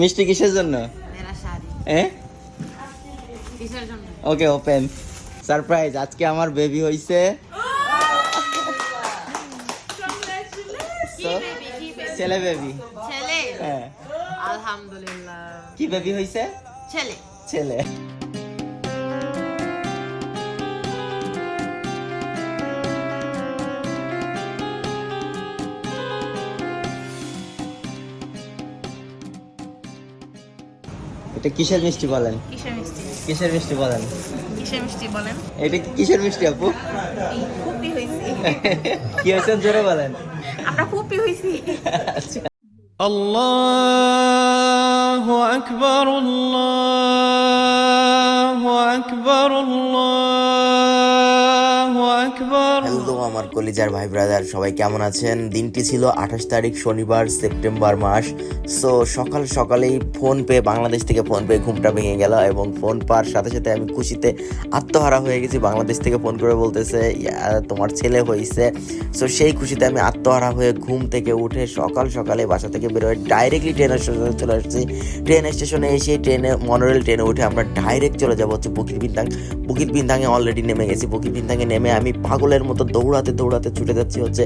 মিষ্টি কিসের জন্য? ওকে ওপেন। সারপ্রাইজ আজকে আমার বেবি হইছে। ছেলে বেবি। ছেলে? হ্যাঁ। আলহামদুলিল্লাহ। কি বেবি হইছে? ছেলে। ছেলে। এটা কিসের মিষ্টি বলেন? কিসের মিষ্টি? বলেন? কিসের মিষ্টি বলেন? এটা কিসের মিষ্টি আপু? ফুপি হইছি কি হইছে জোরে বলেন। আমরা ফুপি হইছি আচ্ছা। আল্লাহু আকবার আল্লাহ কলিজার ভাই ব্রাদার, সবাই কেমন আছেন? দিনটি ছিল আঠাশ তারিখ, শনিবার, সেপ্টেম্বর মাস। সো সকাল সকালেই ফোন পেয়ে বাংলাদেশ থেকে ফোন পেয়ে ঘুমটা ভেঙে গেল এবং ফোন পাওয়ার সাথে সাথে আমি খুশিতে আত্মহারা হয়ে গেছি। বাংলাদেশ থেকে ফোন করে বলতেছে তোমার ছেলে হয়েছে সো সেই খুশিতে আমি আত্মহারা হয়ে ঘুম থেকে উঠে সকাল সকালে বাসা থেকে বেরোয় ডাইরেক্টলি ট্রেন স্টেশনে চলে আসছি। ট্রেন স্টেশনে এসে ট্রেনে মনোরেল ট্রেনে উঠে আমরা ডাইরেক্ট চলে যাব হচ্ছে বুকির বিন্দাং বুকির বিন্দাঙে অলরেডি নেমে গেছি। বুকির বিন্দাঙে নেমে আমি পাগলের মতো দৌড়াতে দৌড়াতে ছুটে যাচ্ছি হচ্ছে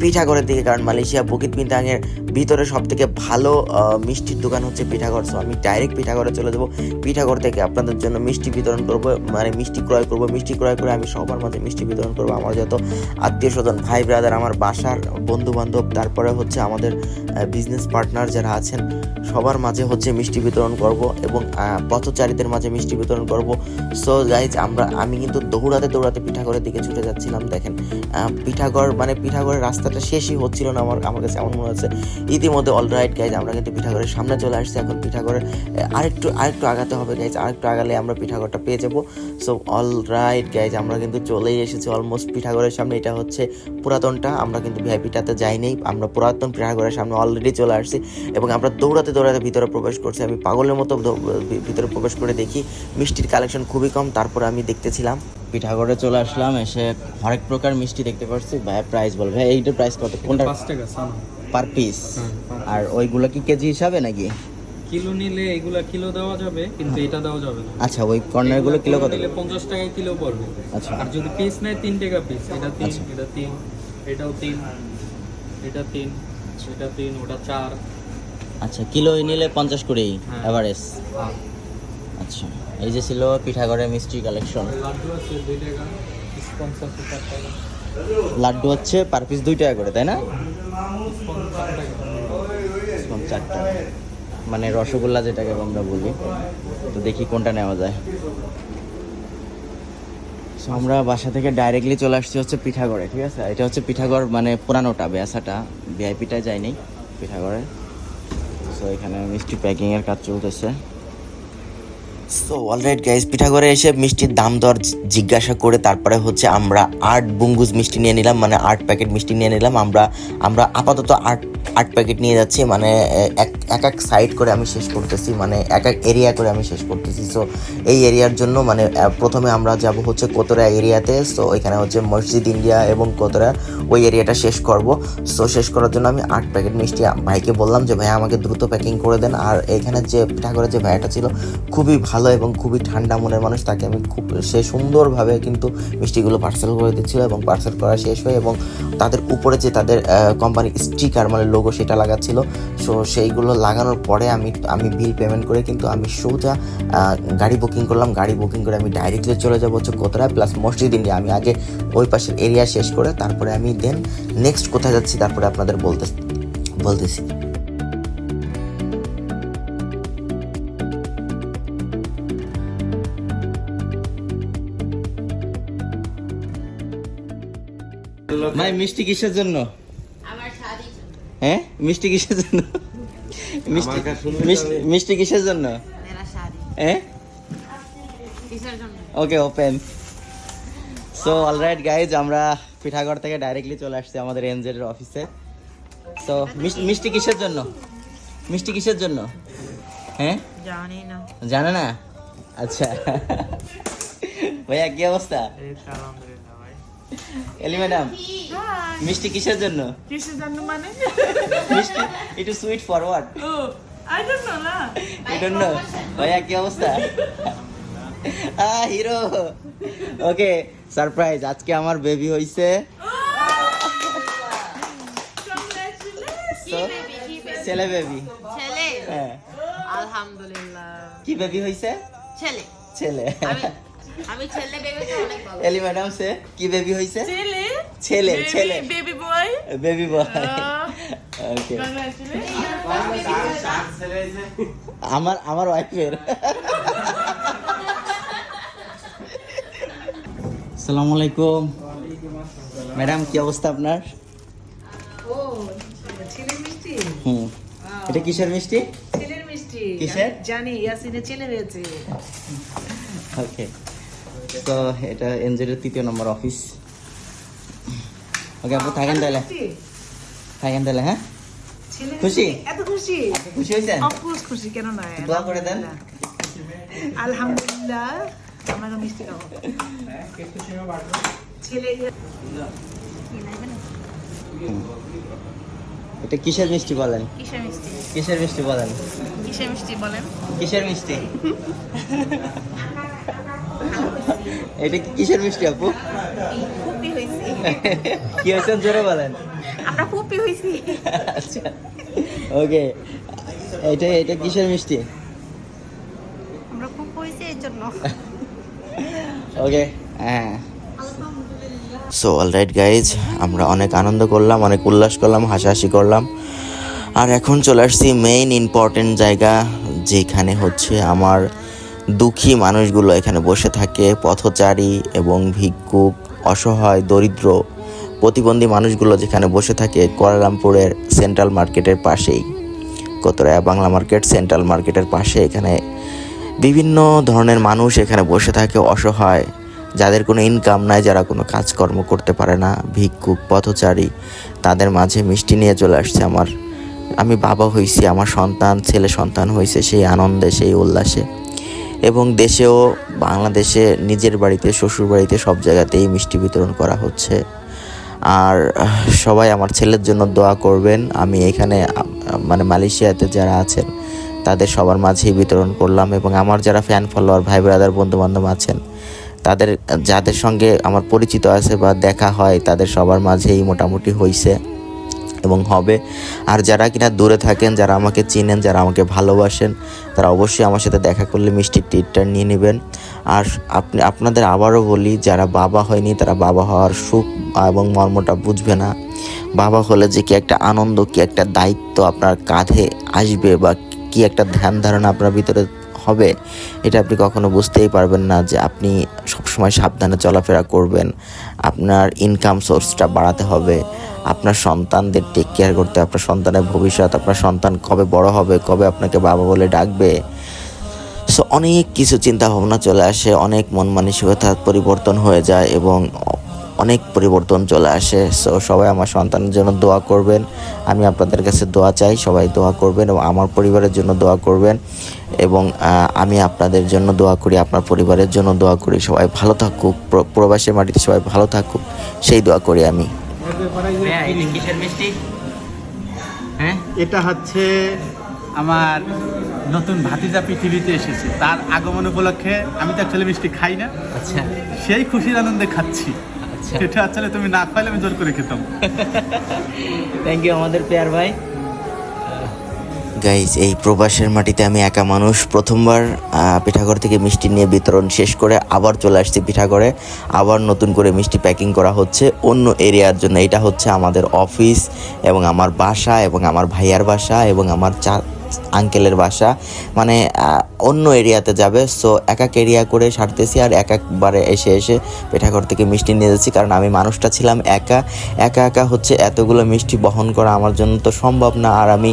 পিঠাঘরের দিকে, কারণ মালয়েশিয়া বুকিত বিন্দাঙের ভিতরে সব থেকে ভালো মিষ্টির দোকান হচ্ছে পিঠাঘর সো আমি ডাইরেক্ট পিঠাগড়ে চলে যাব। পিঠাগড় থেকে আপনাদের জন্য মিষ্টি বিতরণ করব মানে মিষ্টি ক্রয় করব। মিষ্টি ক্রয় করে আমি সবার মাঝে মিষ্টি বিতরণ করব। আমার যত আত্মীয় স্বজন ভাই ব্রাদার আমার বাসার বন্ধু বান্ধব তারপরে হচ্ছে আমাদের বিজনেস পার্টনার যারা আছেন, সবার মাঝে হচ্ছে মিষ্টি বিতরণ করব এবং পথচারীদের মাঝে মিষ্টি বিতরণ করব। সো গাইজ আমরা, আমি কিন্তু দৌড়াতে দৌড়াতে পিঠাঘরের দিকে ছুটে যাচ্ছিলাম, দেখেন। পিঠাগড় মানে পিঠাগড়ের রাস্তাটা শেষই হচ্ছিল না আমার আমার কাছে এমন মনে হচ্ছে। ইতিমধ্যে অলরাইট গাইজ আমরা কিন্তু পিঠাগড়ের সামনে চলে আসছি। এখন পিঠাগড়ের আরেকটু আরেকটু আগাতে হবে গাইজ আরেকটু আগালে আমরা পিঠাগড়টা পেয়ে যাব। সো অল অলরাইট গাইজ আমরা কিন্তু চলেই এসেছি অলমোস্ট পিঠাগড়ের সামনে। এটা হচ্ছে পুরাতনটা, আমরা কিন্তু ভিআইপিটাতে যাইনি। আমরা পুরাতন পিঠাগড়ের সামনে অলরেডি চলে আসছি এবং আমরা দৌড়াতে দৌড়াতে ভিতরে প্রবেশ করছি। আমি পাগলের মতো ভিতরে প্রবেশ করে দেখি। মিষ্টির কালেকশন খুবই কম, তারপরে আমি দেখতেছিলাম। পিঠাগড়ে চলে আসলাম এসে হরেক প্রকার মিষ্টি দেখতে পাচ্ছি ভাই প্রাইস বল। ভাই এইটার প্রাইস কত? কোনটা পাঁচ টাকা সানা পার পিস হ্যাঁ, আর ওইগুলো কি কেজি হিসাবে নাকি? কিলো নিলে এগুলা কিলো দেওয়া যাবে কিন্তু এটা দেওয়া যাবে না। আচ্ছা ওই কর্নারগুলো কিলো কত? নিলে পঞ্চাশ টাকা কিলো পড়বে। আচ্ছা। আর যদি পিস নেয় তিন টাকা পিস এটা তিন আচ্ছা। এটা তিন এটাও তিন এটা তিন এটা তিন ওটা চার। আচ্ছা কিলো নিলে পঞ্চাশ করেই হ্যাঁ। এভারেজ হ্যাঁ। আচ্ছা। এই যে ছিল পিঠাগড়ের মিষ্টি কালেকশন লাড্ডু হচ্ছে পার পিস দুই টাকা করে তাই না? মানে রসগোল্লা যেটাকে আমরা বলি। তো দেখি কোনটা নেওয়া যায়। So, আমরা বাসা থেকে ডাইরেক্টলি চলে আসছি হচ্ছে পিঠাগড়ে ঠিক আছে? এটা হচ্ছে পিঠাগড় মানে পুরানোটা বেসাটা ভিআইপিটা যায়নি পিঠাগড়ে। সো এখানে মিষ্টি প্যাকিংয়ের কাজ চলতেছে। সো অলরাইট গাইজ পিঠাগড়ে এসে মিষ্টির দাম দর জিজ্ঞাসা করে তারপরে হচ্ছে আমরা আট বুঙ্গুজ মিষ্টি নিয়ে নিলাম মানে আট প্যাকেট মিষ্টি নিয়ে নিলাম। আমরা আমরা আপাতত আট আট প্যাকেট নিয়ে যাচ্ছি মানে এক এক সাইড করে আমি শেষ করতেছি মানে এক এক এরিয়া করে আমি শেষ করতেছি। সো এই এরিয়ার জন্য মানে প্রথমে আমরা যাব হচ্ছে কোতরা এরিয়াতে। সো এখানে হচ্ছে মসজিদ ইন্ডিয়া এবং কোতরা, ওই এরিয়াটা শেষ করব। সো শেষ করার জন্য আমি আট প্যাকেট মিষ্টি ভাইকে বললাম যে ভাই আমাকে দ্রুত প্যাকিং করে দেন। আর এখানে যে পিঠাগড়ের যে ভাইয়াটা ছিল, খুবই ভালো এবং খুবই ঠান্ডা মনের মানুষ, তাকে আমি খুব, সে সুন্দরভাবে কিন্তু মিষ্টিগুলো পার্সেল করে দিচ্ছিল এবং পার্সেল করা শেষ হয়ে এবং তাদের উপরে যে তাদের কোম্পানির স্টিকার মানে লোগো সেটা লাগাচ্ছিল। সো সেইগুলো লাগানোর পরে আমি আমি বিল পেমেন্ট করে কিন্তু আমি সোজা গাড়ি বুকিং করলাম। গাড়ি বুকিং করে আমি ডাইরেক্টলি চলে যাব হচ্ছে কোথায় প্লাস মসজিদ ইন্ডিয়া আমি আগে ওই পাশের এরিয়া শেষ করে তারপরে আমি দেন নেক্সট কোথায় যাচ্ছি তারপরে আপনাদের বলতে, বলতেছি। ভাই মিষ্টি কিসের জন্য? হ্যাঁ? মিষ্টি কিসের জন্য? মিষ্টি মিষ্টি- কিসের জন্য? হ্যাঁ? Okay open so alright guys আমরা পিঠাগড় থেকে ডাইরেক্টলি চলে আসছি আমাদের এনজেড এর অফিসে সো মিষ্টি কিসের জন্য? মিষ্টি কিসের জন্য? হ্যাঁ? জানি না। জানে না? আচ্ছা। ভাইয়া কি অবস্থা? এলি ম্যাডাম মিষ্টি কিসের জন্য? কিসের জন্য মানে? মিষ্টি একটু সুইট ফরওয়ার্ড ও I don't know না। You don't know? ভাইয়া কি অবস্থা? আহ হিরো। ওকে সারপ্রাইজ আজকে আমার বেবি হইছে। ছেলে বেবি ছেলে। হ্যাঁ। আলহামদুলিল্লাহ। কি বেবি হইছে? ছেলে। ছেলে। আমি ছেলে বেবি তো অনেক ভালো এলি ম্যাডাম সে কি বেবি হইছে? ছেলে? ছেলে ছেলে। baby boy? Baby boy okay আমার আমার ওয়াইফের আসসালামু আলাইকুম। ম্যাডাম কি অবস্থা আপনার? ও ছেলের মিষ্টি? হুম। এটা কিসের মিষ্টি? ছেলের মিষ্টি। কিসের? জানি ইয়াসিনের ছেলে হয়েছে। ওকে তো এটা এনজেড এর তৃতীয় নম্বর অফিস ওকে আপু থাকেন তাহলে। মিষ্টি? থাকেন তাহলে হ্যাঁ? খুশি? এত খুশি? খুশি হয়েছেন? অফকোর্স খুশি কেন নয় দোয়া করে দেন। আলহামদুলিল্লাহ। মিষ্টি খাব। ছেলে এটা কিসের মিষ্টি বলেন? কিসের মিষ্টি? কিসের মিষ্টি বলেন? কিসের মিষ্টি বলেন? কিসের মিষ্টি? এটা কি কিসের মিষ্টি আপু? ফুপি হইছি। কি হয়েছে? জোরে বলেন। আমরা ফুপি হইছি। আচ্ছা। ওকে এটা এটা কিসের মিষ্টি? আমরা ফুপ হইছি এর জন্য। ওকে হ্যাঁ। সো অলরাইট গাইজ আমরা অনেক আনন্দ করলাম অনেক উল্লাস করলাম হাসাহাসি করলাম। আর এখন চলে আসছি মেইন ইম্পর্টেন্ট জায়গা যেখানে হচ্ছে আমার দুঃখী মানুষগুলো এখানে বসে থাকে। পথচারী এবং ভিক্ষুক, অসহায়, দরিদ্র প্রতিবন্ধী মানুষগুলো যেখানে বসে থাকে কোয়ালালামপুরের সেন্ট্রাল মার্কেটের পাশেই। কতরায়া বাংলা মার্কেট, সেন্ট্রাল মার্কেটের পাশে এখানে বিভিন্ন ধরনের মানুষ এখানে বসে থাকে, অসহায়, যাদের কোনো ইনকাম নাই, যারা কোনো কাজকর্ম করতে পারে না। ভিক্ষুক, পথচারী, তাদের মাঝে মিষ্টি নিয়ে চলে আসছে আমার। আমি বাবা হয়েছি আমার সন্তান, ছেলে সন্তান হয়েছে সেই আনন্দে, সেই উল্লাসে। এবং দেশেও বাংলাদেশে নিজের বাড়িতে, শ্বশুর বাড়িতে সব জায়গাতেই মিষ্টি বিতরণ করা হচ্ছে। আর সবাই আমার ছেলের জন্য দোয়া করবেন। আমি এখানে মানে মালয়েশিয়াতে যারা আছেন, তাদের সবার মাঝেই বিতরণ করলাম এবং আমার যারা ফ্যান ফলোয়ার ভাই ব্রাদার বন্ধু বান্ধব আছেন, তাদের, যাদের সঙ্গে আমার পরিচিত আছে বা দেখা হয়, তাদের সবার মাঝেই মোটামুটি হইছে। এবং হবে। আর যারা কিনা দূরে থাকেন, যারা আমাকে চিনেন, যারা আমাকে ভালোবাসেন, তারা অবশ্যই আমার সাথে দেখা করলে মিষ্টির ট্রিটটা নিয়ে নেবেন। আর আপনি, আপনাদের আবারও বলি, যারা বাবা হয়নি, তারা বাবা হওয়ার সুখ এবং মর্মটা বুঝবে না। বাবা হলে যে কি একটা আনন্দ, কি একটা দায়িত্ব আপনার কাঁধে আসবে বা কি একটা ধ্যান ধারণা আপনার ভিতরে হবে, এটা আপনি কখনো বুঝতেই পারবেন না যে আপনি সবসময় সাবধানে চলাফেরা করবেন। আপনার ইনকাম সোর্সটা বাড়াতে হবে, আপনার সন্তানদের টেক কেয়ার করতে, আপনার সন্তানের ভবিষ্যৎ, আপনার সন্তান কবে বড় হবে, কবে আপনাকে বাবা বলে ডাকবে। সো অনেক কিছু চিন্তা ভাবনা চলে আসে, অনেক মন মানসিকতা পরিবর্তন হয়ে যায় এবং অনেক পরিবর্তন চলে আসে। সো সবাই আমার সন্তানের জন্য দোয়া করবেন। আমি আপনাদের কাছে দোয়া চাই সবাই দোয়া করবেন এবং আমার পরিবারের জন্য দোয়া করবেন এবং আমি আপনাদের জন্য দোয়া করি আপনার পরিবারের জন্য দোয়া করি। সবাই ভালো থাকুক প্র- প্রবাসী মাটিতে সবাই ভালো থাকুক সেই দোয়া করি আমি। হ্যাঁ এটা হচ্ছে আমার নতুন ভাতিজা পৃথিবীতে এসেছে। তার আগমন উপলক্ষে আমি তো অ্যাকচুয়ালি মিষ্টি খাই না। আচ্ছা। সেই খুশির আনন্দে খাচ্ছি। আচ্ছা। আসলে তুমি না খাইলে আমি জোর করে খেতাম। থ্যাংক ইউ আমাদের পেয়ার ভাই। গাইজ এই প্রবাসের মাটিতে আমি একা মানুষ। প্রথমবার পিঠাঘর থেকে মিষ্টি নিয়ে বিতরণ শেষ করে আবার চলে আসছি পিঠাঘরে আবার নতুন করে মিষ্টি প্যাকিং করা হচ্ছে অন্য এরিয়ার জন্য। এটা হচ্ছে আমাদের অফিস এবং আমার বাসা এবং আমার ভাইয়ার বাসা এবং আমার চা আঙ্কেলের বাসা। মানে অন্য এরিয়াতে যাবে। সো এক এক এরিয়া করে সারতেছি আর এক একবারে এসে এসে পেঠাঘর থেকে মিষ্টি নিয়ে যাচ্ছি। কারণ আমি মানুষটা ছিলাম একা। একা একা হচ্ছে এতগুলো মিষ্টি বহন করা আমার জন্য তো সম্ভব না। আর আমি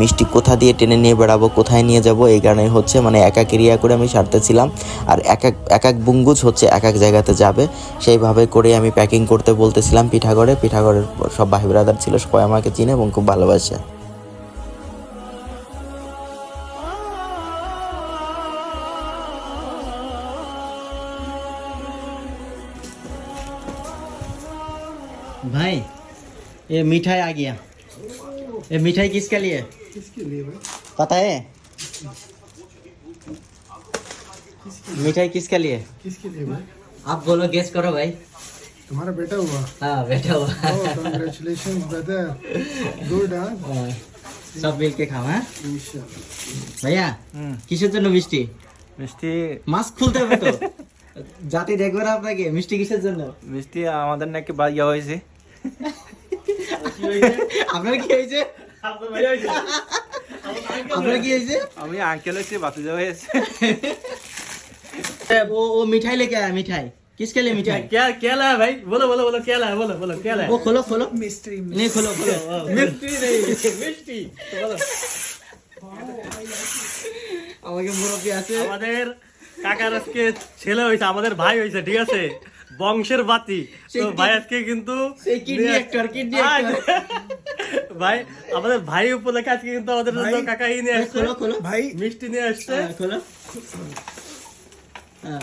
মিষ্টি কোথা দিয়ে টেনে নিয়ে বেড়াবো, কোথায় নিয়ে যাব, এই কারণে হচ্ছে মানে এক এক এরিয়া করে আমি সারতেছিলাম। আর এক এক এক এক বুঙ্গুজ হচ্ছে এক এক জায়গাতে যাবে। সেইভাবে করে আমি প্যাকিং করতে বলতেছিলাম পিঠাগড়ে। পিঠাগড়ের সব ভাই ব্রাদার ছিল, সবাই আমাকে চিনে এবং খুব ভালোবাসে। ये मिठाई आ गया ये मिठाई किसके लिए पता है मिठाई किसके लिए किसके लिए भाई आप बोलो गेस करो भाई तुम्हारा बेटा हुआ हाँ बैठा हुआ कॉन्ग्रेचुलेशन ब्रदर गुड हाँ हाँ, सब मिल के खाओ হ্যাঁ इंशाल्लाह ভাইয়া কিসের জন্য মিষ্টি মিষ্টি মাস্ক খুলতে হবে তো জাতি দেখবে না আপনাকে মিষ্টি কিসের জন্য মিষ্টি আমাদের নাকি বাড়িয়া হয়েছে আপনার কি হয়েছে আপনার কি হয়েছে আমি আঙ্কেল হয়েছে বাতিজা হয়েছে वो वो मिठाई लेके आया मिठाई किसके लिए मिठाई क्या क्या लाया भाई बोलो बोलो बोलो क्या लाया बोलो बोलो क्या लाया वो खोलो खोलो मिस्ट्री नहीं खोलो खोलो মিষ্টি নেই মিষ্টি তো বলো আমাকে মুরব্বী আছে আমাদের কাকার আজকে ছেলে হয়েছে আমাদের ভাই হয়েছে ঠিক আছে বংশের বাতি সেই তো কি- ভাই আজকে কিন্তু সেই kidney নিয়ে- actor, kidney আজ- actor। ভাই আমাদের ভাই উপলক্ষে আজকে কিন্তু আমাদের জন্য কাকা ই নিয়ে भाई, আসছে खोलो खोलो भाई মিষ্টি নিয়ে আসছে हाँ, खोलो हाँ,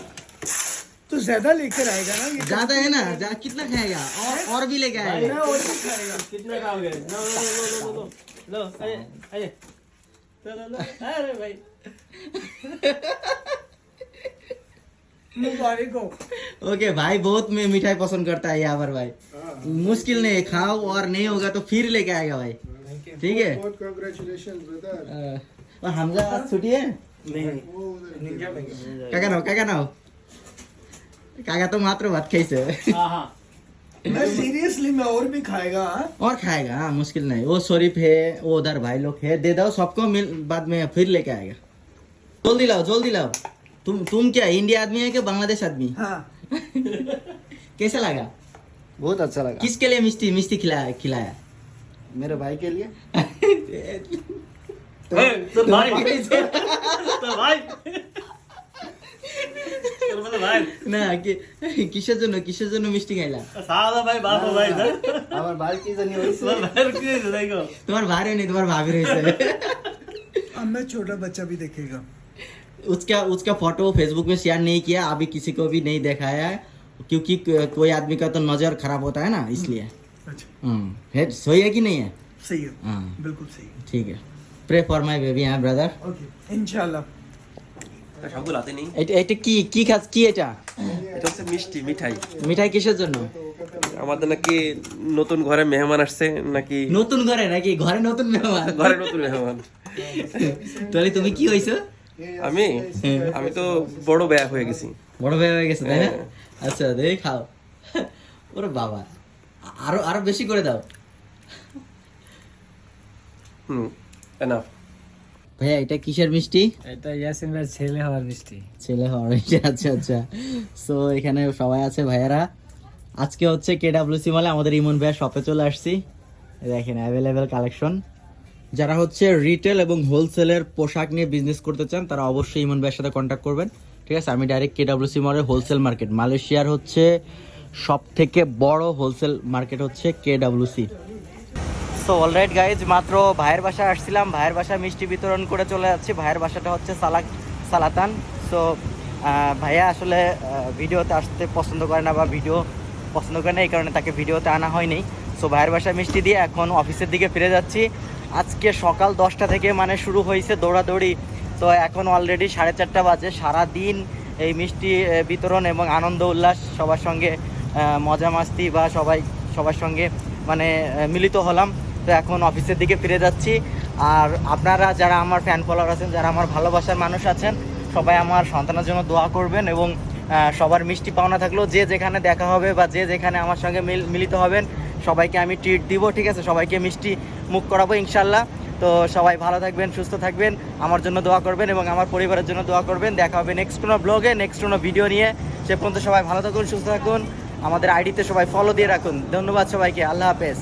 तो ज्यादा लेकर आएगा ना ये ज्यादा है ना जा, कितना खाएगा और और भी लेके आएगा कितना खाओगे लो लो लो लो लो लो लो आइए आइए लो लो लो अरे भाई मुबारक हो ओके भाई बहुत में मिठाई पसंद करता है यहाँ पर भाई। मुश्किल नहीं खाओ और नहीं होगा तो फिर लेके आएगा भाई। ठीक है? और हम आज छुट्टी है? काका नाव तो मात्र भात मैं सीरियसली मैं और भी खाएगा और खाएगा हाँ मुश्किल नहीं। वो शरीफ है वो उधर भाई लोग है। दे दो सबको मिल बाद में फिर लेके आएगा। जल्दी लाओ जल्दी लाओ। तुम तुम क्या इंडिया आदमी है कि बांग्लादेश आदमी हाँ कैसा लगा बहुत अच्छा लगा किसके लिए मिष्टी मिष्टी खिलाया खिलाया मेरे भाई के लिए तो भाई তো ভাই তোর বলে ভাই না কি- কিসের জন্য কিসের জন্য মিষ্টি খাইলা সাদা ভাই বাপ ভাই না আমার ভাই কি জানি হয়েছে তোর ভাইয়ের কি হয়েছে দেখো তোমার ভাই नहीं तुम्हार भाभी रही अब मैं छोटा बच्चा भी देखेगा उसका उसका फोटो फेसबुक में शेयर नहीं किया अभी किसी को भी नहीं दिखाया है क्योंकि को- कोई आदमी का तो नजर खराब होता है ना इसलिए अच्छा हम्म, है सही है कि नहीं है सही है हाँ बिल्कुल सही है ठीक है प्रे फॉर माय बेबी হ্যাঁ ব্রাদার ओके इंशाल्लाह সবগুলো হাতে নেই এটা এটা কি কি খাস কি এটা এটা হচ্ছে মিষ্টি মিঠাই মিঠাই কিসের জন্য আমাদের নাকি নতুন ঘরে মেহমান আসছে নাকি নতুন ঘরে নাকি ঘরে নতুন মেহমান ঘরে নতুন মেহমান তাহলে তুমি কি হইছো আমি? আমি তো বড় ব্যয় হয়ে গেছি। বড় ভাই হয়ে গেছে তাই না? আচ্ছা দেখি খাও। ওরে বাবা আরও আরও বেশি করে দাও। হুম এনাফ ভাইয়া এটা কিসের মিষ্টি? এটা ইয়াসিন ভাই ছেলে হওয়ার মিষ্টি। ছেলে হওয়ার হয়েছে আচ্ছা আচ্ছা। সো এখানে সবাই আছে ভাইয়ারা। আজকে হচ্ছে কেডাব্লিউসি মলে আমাদের ইমন ভাইয়া শপে চলে আসছি। দেখেন অ্যাভেলেবেল কালেকশন যারা হচ্ছে রিটেল এবং হোলসেলের পোশাক নিয়ে বিজনেস করতে চান, তারা অবশ্যই ইমন ভাইয়ের সাথে কন্ট্যাক্ট করবেন। ঠিক আছে? আমি ডাইরেক্ট কেডাব্লিউসি মলের হোলসেল মার্কেট মালয়েশিয়ার হচ্ছে সব থেকে বড় হোলসেল মার্কেট হচ্ছে কেডাব্লিউসি সো অলরাইট গাইজ মাত্র ভাইয়ের বাসায় আসছিলাম। ভাইয়ের বাসায় মিষ্টি বিতরণ করে চলে যাচ্ছি। ভাইয়ের বাসাটা হচ্ছে সালাক, সালাতান। সো ভাইয়া আসলে ভিডিওতে আসতে পছন্দ করে না বা ভিডিও পছন্দ করে না, এই কারণে তাকে ভিডিওতে আনা হয়নি। সো ভাইয়ের বাসায় মিষ্টি দিয়ে এখন অফিসের দিকে ফিরে যাচ্ছি। আজকে সকাল দশটা থেকে মানে শুরু হয়েছে দৌড়াদৌড়ি। তো এখন অলরেডি সাড়ে চারটা বাজে। সারা দিন এই মিষ্টি বিতরণ এবং আনন্দ উল্লাস সবার সঙ্গে মজা মাস্তি বা সবাই, সবার সঙ্গে মানে মিলিত হলাম। তো এখন অফিসের দিকে ফিরে যাচ্ছি। আর আপনারা যারা আমার ফ্যান ফলোয়ার আছেন, যারা আমার ভালোবাসার মানুষ আছেন, সবাই আমার সন্তানের জন্য দোয়া করবেন এবং সবার মিষ্টি পাওনা থাকলেও যে যেখানে দেখা হবে বা যে যেখানে আমার সঙ্গে মিল, মিলিত হবেন সবাইকে আমি ট্রিট দিব, ঠিক আছে? সবাইকে মিষ্টি মুখ করাবো, ইনশাল্লাহ। তো সবাই ভালো থাকবেন, সুস্থ থাকবেন, আমার জন্য দোয়া করবেন এবং আমার পরিবারের জন্য দোয়া করবেন। দেখা হবে নেক্সট কোনো ব্লগে নেক্সট কোনো ভিডিও নিয়ে। সে পর্যন্ত সবাই ভালো থাকুন, সুস্থ থাকুন। আমাদের আইডিতে সবাই ফলো দিয়ে রাখুন। ধন্যবাদ সবাইকে, আল্লাহ হাফেজ।